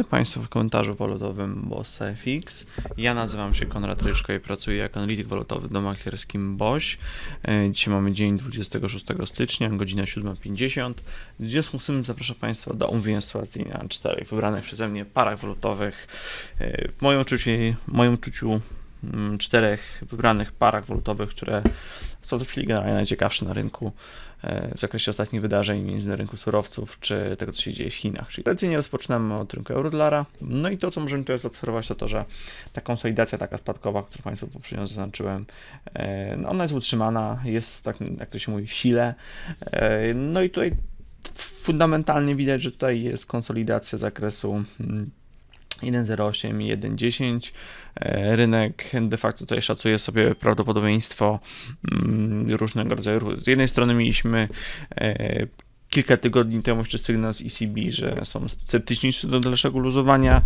Witam Państwa w komentarzu walutowym Bossa FX. Ja nazywam się Konrad Ryczko i pracuję jako analityk walutowy w domu maklerskim BOŚ. E, Dzisiaj mamy dzień 26 stycznia, godzina 7.50. W związku z tym zapraszam Państwa do omówienia sytuacji na czterech wybranych przeze mnie parach walutowych. E, W moim uczuciu, moim uczuciu czterech wybranych parach walutowych, które są w chwili generalnie najciekawsze na rynku e, w zakresie ostatnich wydarzeń między na rynku surowców, czy tego, co się dzieje w Chinach. Czyli tradycyjnie rozpoczynamy od rynku euro-dolara. No i to, co możemy tutaj zaobserwować, to to, że ta konsolidacja taka spadkowa, którą Państwu poprzednio zaznaczyłem, e, no ona jest utrzymana, jest, tak jak to się mówi, w sile. E, No i tutaj fundamentalnie widać, że tutaj jest konsolidacja zakresu mm, 1,08 i 1,10. E, Rynek de facto tutaj szacuje sobie prawdopodobieństwo mm, różnego rodzaju. Z jednej strony mieliśmy e, kilka tygodni temu jeszcze sygnał z ECB, że są sceptyczni do dalszego luzowania.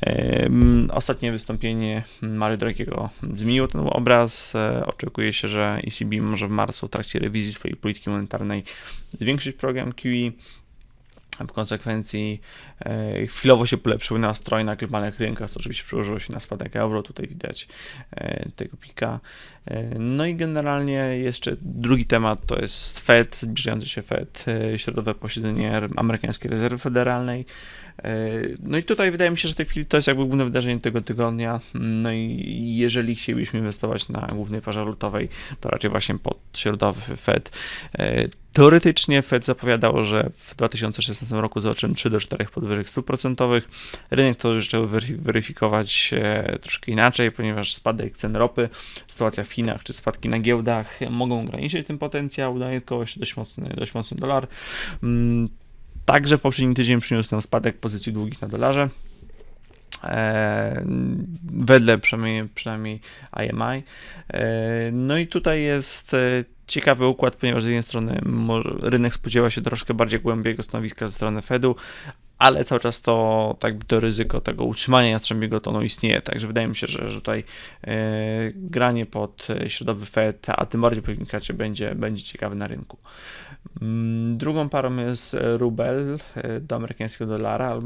Em, Ostatnie wystąpienie Mario Dragiego zmieniło ten obraz. E, Oczekuje się, że ECB może w marcu w trakcie rewizji swojej polityki monetarnej zwiększyć program QE. W konsekwencji e, chwilowo się polepszyły nastroje na globalnych rynkach, co oczywiście przełożyło się na spadek euro. Tutaj widać e, tego pika. E, no i generalnie jeszcze drugi temat to jest Fed, zbliżający się Fed, środowe posiedzenie amerykańskiej rezerwy federalnej. E, No i tutaj wydaje mi się, że w tej chwili to jest jakby główne wydarzenie tego tygodnia. No i jeżeli chcielibyśmy inwestować na głównej parze walutowej, to raczej właśnie pod środowy Fed. E, Teoretycznie Fed zapowiadał, że w 2016 roku zobaczymy 3 do 4 podwyżek stóp procentowych. Rynek to już zaczął weryfi- weryfikować e, troszkę inaczej, ponieważ spadek cen ropy, sytuacja w Chinach czy spadki na giełdach mogą ograniczyć ten potencjał. Dodatkowo jeszcze dość mocny, dość mocny dolar. Także poprzedni tydzień przyniósł nam spadek pozycji długich na dolarze. E, wedle przynajmniej, przynajmniej IMI. E, no i tutaj jest e, ciekawy układ, ponieważ z jednej strony rynek spodziewa się troszkę bardziej głębiego stanowiska ze strony Fedu, ale cały czas to tak to ryzyko tego utrzymania jastrzębiego tonu istnieje, także wydaje mi się, że, że tutaj e, granie pod e, środowy Fed, a tym bardziej po komunikacie będzie, będzie ciekawe na rynku. Mm, Drugą parą jest rubel e, do amerykańskiego dolara.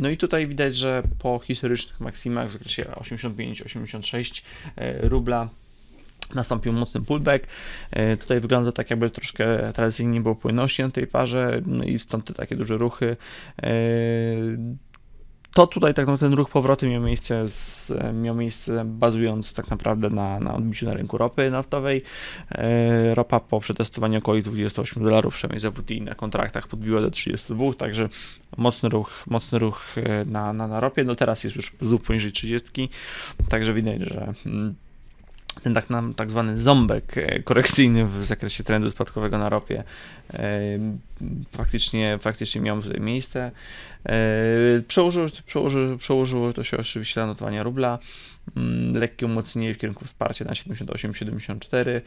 No i tutaj widać, że po historycznych maksimach w zakresie 85-86 e, rubla nastąpił mocny pullback. E, Tutaj wygląda tak, jakby troszkę tradycyjnie nie było płynności na tej parze, no i stąd te takie duże ruchy. E, To tutaj tak naprawdę ten ruch powrotem miał miejsce, z, miał miejsce bazując tak naprawdę na, na odbiciu na rynku ropy naftowej. E, Ropa po przetestowaniu okolic 28 dolarów, przynajmniej za WTI na kontraktach podbiła do 32, także mocny ruch, mocny ruch na, na, na ropie. No teraz jest już znów poniżej 30, także widać, że mm, ten tak, nam, tak zwany ząbek e, korekcyjny w zakresie trendu spadkowego na ropie e, faktycznie, faktycznie miał tutaj miejsce. E, Przełożyło, przełożyło, przełożyło to się oczywiście na notowania rubla. Mm, Lekkie umocnienie w kierunku wsparcia na 78-74.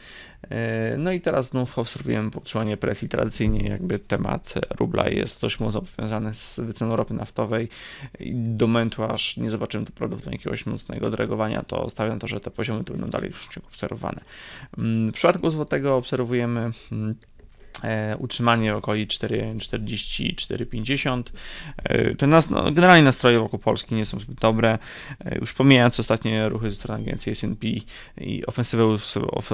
E, No i teraz znów obserwujemy podtrzymanie presji. Tradycyjnie jakby temat rubla jest dość mocno powiązany z wyceną ropy naftowej. I do momentu, aż nie zobaczymy tu prawdopodobnie jakiegoś mocnego odreagowania, to stawiam to, że te poziomy tu będą dalej w obserwowane. Mm, W przypadku złotego obserwujemy mm, utrzymanie w okolic 4,40-4,50. E, Te nas, no, generalnie nastroje wokół Polski nie są zbyt dobre. E, Już pomijając ostatnie ruchy ze strony agencji S&P i ofensywę,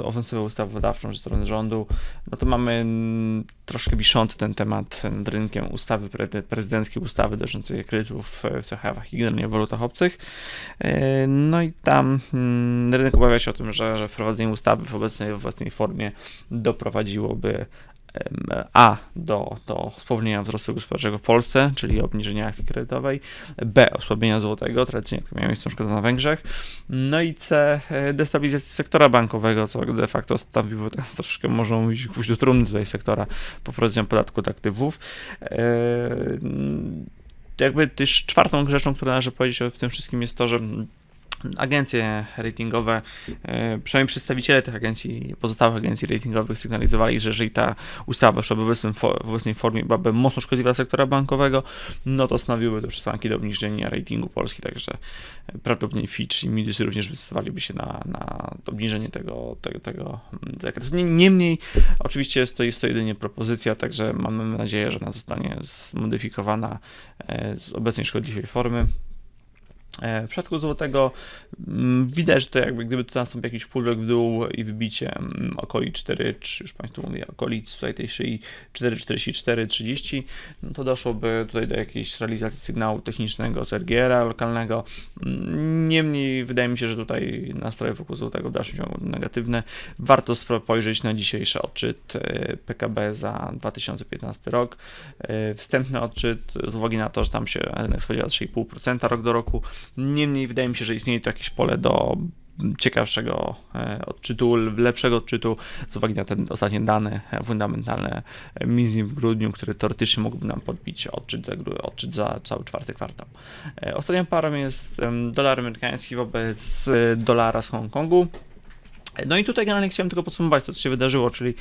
ofensywę ustawodawczą ze strony rządu, no to mamy mm, troszkę wiszący ten temat nad rynkiem ustawy pre- prezydenckiej, ustawy dotyczącej kredytów w CHF-ach i generalnie w walutach obcych. E, No i tam mm, rynek obawia się o tym, że, że wprowadzenie ustawy w obecnej, w obecnej formie doprowadziłoby A do, do spowolnienia wzrostu gospodarczego w Polsce, czyli obniżenia akcji kredytowej, B osłabienia złotego, tradycyjnie to miało miejsce na Węgrzech, no i C e, destabilizacji sektora bankowego, co de facto stanowiło tak troszkę, można mówić, gwóźdź do trumny tutaj sektora po wprowadzeniu podatku od aktywów. E, jakby też czwartą rzeczą, którą należy powiedzieć w tym wszystkim jest to, że agencje ratingowe, e, przynajmniej przedstawiciele tych agencji, pozostałych agencji ratingowych sygnalizowali, że jeżeli ta ustawa szła w, w obecnej formie byłaby mocno szkodliwa sektora bankowego, no to stanowiły to przesłanki do obniżenia ratingu Polski, także prawdopodobnie Fitch i Moody's również zdecydowaliby się na, na obniżenie tego, tego, tego zakresu. Niemniej, oczywiście jest to, jest to jedynie propozycja, także mamy nadzieję, że ona zostanie zmodyfikowana e, z obecnej szkodliwej formy. E, w przypadku złotego mm, widać, że to jakby gdyby to nastąpił jakiś pullback w dół i wybicie mm, okolic 4, czy już Państwu mówię, okolic tutaj tej szyi 4,44, 30, no to doszłoby tutaj do jakiejś realizacji sygnału technicznego z RGR-a lokalnego. Mm, niemniej wydaje mi się, że tutaj nastroje wokół złotego w dalszym ciągu negatywne. Warto spojrzeć na dzisiejszy odczyt e, PKB za 2015 rok. E, wstępny odczyt z uwagi na to, że tam się rynek spodziewa 3,5% rok do roku, Niemniej wydaje mi się, że istnieje tu jakieś pole do ciekawszego e, odczytu, lepszego odczytu z uwagi na te ostatnie dane fundamentalne Mizim w grudniu, które teoretycznie mógłby nam podbić odczyt za, odczyt za cały czwarty kwartał. E, ostatnią parą jest dolar amerykański wobec e, dolara z Hongkongu. No i tutaj generalnie chciałem tylko podsumować to, co się wydarzyło, czyli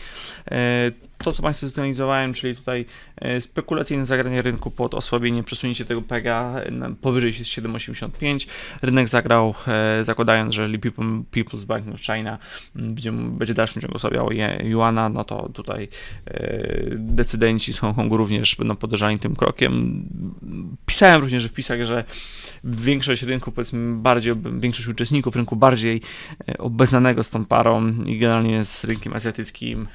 to, co Państwu sygnalizowałem, czyli tutaj e, spekulacyjne zagranie rynku pod osłabienie, przesunięcie tego PEGA powyżej 7,85. Rynek zagrał, e, zakładając, że People's Bank of China będzie, będzie w dalszym ciągu osłabiało Yuana, no to tutaj e, decydenci z Hongkongu również będą podążali tym krokiem. Pisałem również w wpisach, że większość rynku, powiedzmy bardziej, większość uczestników rynku bardziej obeznanego z tą parą i generalnie z rynkiem azjatyckim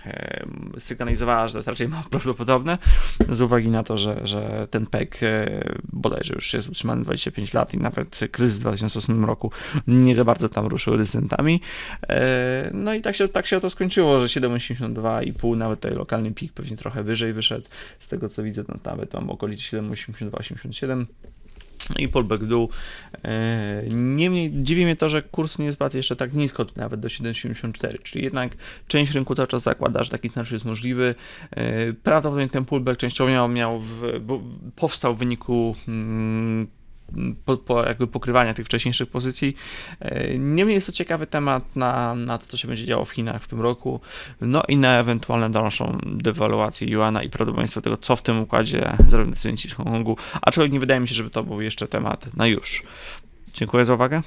sygnalizowała sygnalizowała, że to jest raczej mało prawdopodobne, z uwagi na to, że, że ten PEG e, bodajże już jest utrzymany 25 lat i nawet kryzys w 2008 roku nie za bardzo tam ruszył dysentami. E, no i tak się, tak się to skończyło, że 7,82,5 nawet tutaj lokalny pik pewnie trochę wyżej wyszedł. Z tego co widzę, no nawet mam okolice 7,82-87 i pullback w dół. E, niemniej dziwi mnie to, że kurs nie spadł jeszcze tak nisko, nawet do 7,74, czyli jednak część rynku cały czas zakłada, że taki scenariusz jest możliwy. E, prawdopodobnie ten pullback częściowo miał, miał w, powstał w wyniku hmm, po, po jakby pokrywania tych wcześniejszych pozycji. E, niemniej jest to ciekawy temat na, na to, co się będzie działo w Chinach w tym roku, no i na ewentualną dalszą dewaluację Yuana i prawdopodobieństwo tego, co w tym układzie zrobią decydenci z Hongkongu, aczkolwiek nie wydaje mi się, żeby to był jeszcze temat na już. Dziękuję za uwagę.